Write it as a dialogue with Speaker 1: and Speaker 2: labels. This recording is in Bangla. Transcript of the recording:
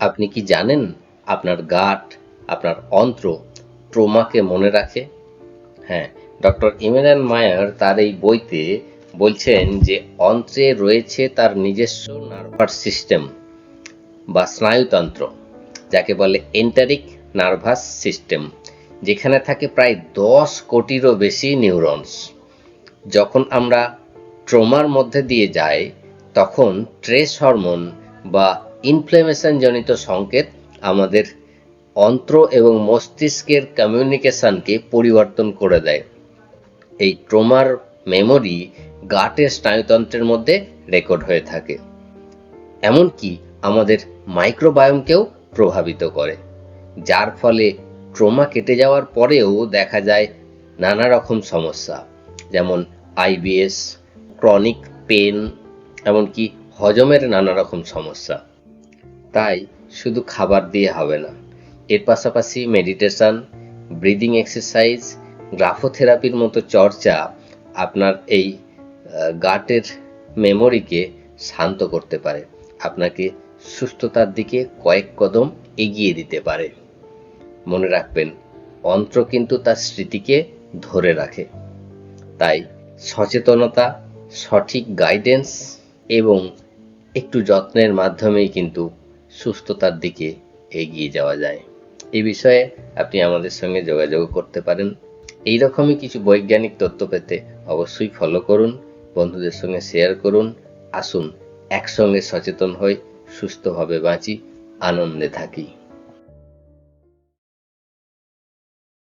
Speaker 1: আপনি কি জানেন আপনার গাট, আপনার অন্ত্র ট্রোমাকে মনে রাখে? হ্যাঁ ডক্টর ইমেরান মায়ার তার এই বইতে বলছেন যে অন্ত্রে রয়েছে তার নিজস্ব নার্ভাস সিস্টেম বা স্নায়ুতন্ত্র, যাকে বলে এন্টারিক নার্ভাস সিস্টেম, যেখানে থাকে প্রায় দশ কোটিরও বেশি নিউরনস। যখন আমরা ট্রোমার মধ্যে দিয়ে যাই, তখন ট্রেস হরমোন বা ইনফ্লেমেশন জনিত সংকেত আমাদের অন্ত্র এবং মস্তিষ্কের কমিউনিকেশনকে পরিবর্তন করে দেয়। এই ট্রোমার মেমোরি গাটের স্নায়ুতন্ত্রের মধ্যে রেকর্ড হয়ে থাকে। এমনকি আমাদের মাইক্রোবায়োমকেও প্রভাবিত করে। যার ফলে ট্রোমা কেটে যাওয়ার পরেও দেখা যায় নানা রকম সমস্যা, যেমন আইবিএস, ক্রনিক পেন এমনকি হজমের নানা রকম সমস্যা। তাই শুধু খাবার দিয়ে হবে না। এর পাশাপাশি মেডিটেশন ব্রিদিং এক্সারসাইজ গ্রাফোথেরাপির মতো চর্চা আপনার এই গাটের মেমোরিকে শান্ত করতে পারে। আপনাকে সুস্থতার দিকে কয়েক কদম এগিয়ে দিতে পারে। মনে রাখবেন, অন্ত্র কিন্তু তার স্মৃতিকে ধরে রাখে। তাই সচেতনতা, সঠিক গাইডেন্স এবং একটু যত্নের মাধ্যমেই কিন্তু সুস্থতার দিকে এগিয়ে যাওয়া যায়। এই বিষয়ে আপনি আমাদের সঙ্গে যোগাযোগ করতে পারেন। এই রকমই কিছু বৈজ্ঞানিক তথ্য পেতে অবশ্যই ফলো করুন, বন্ধুদের সঙ্গে শেয়ার করুন, আসুন একসঙ্গে সচেতন হই সুস্থভাবে বাঁচি, আনন্দে থাকি।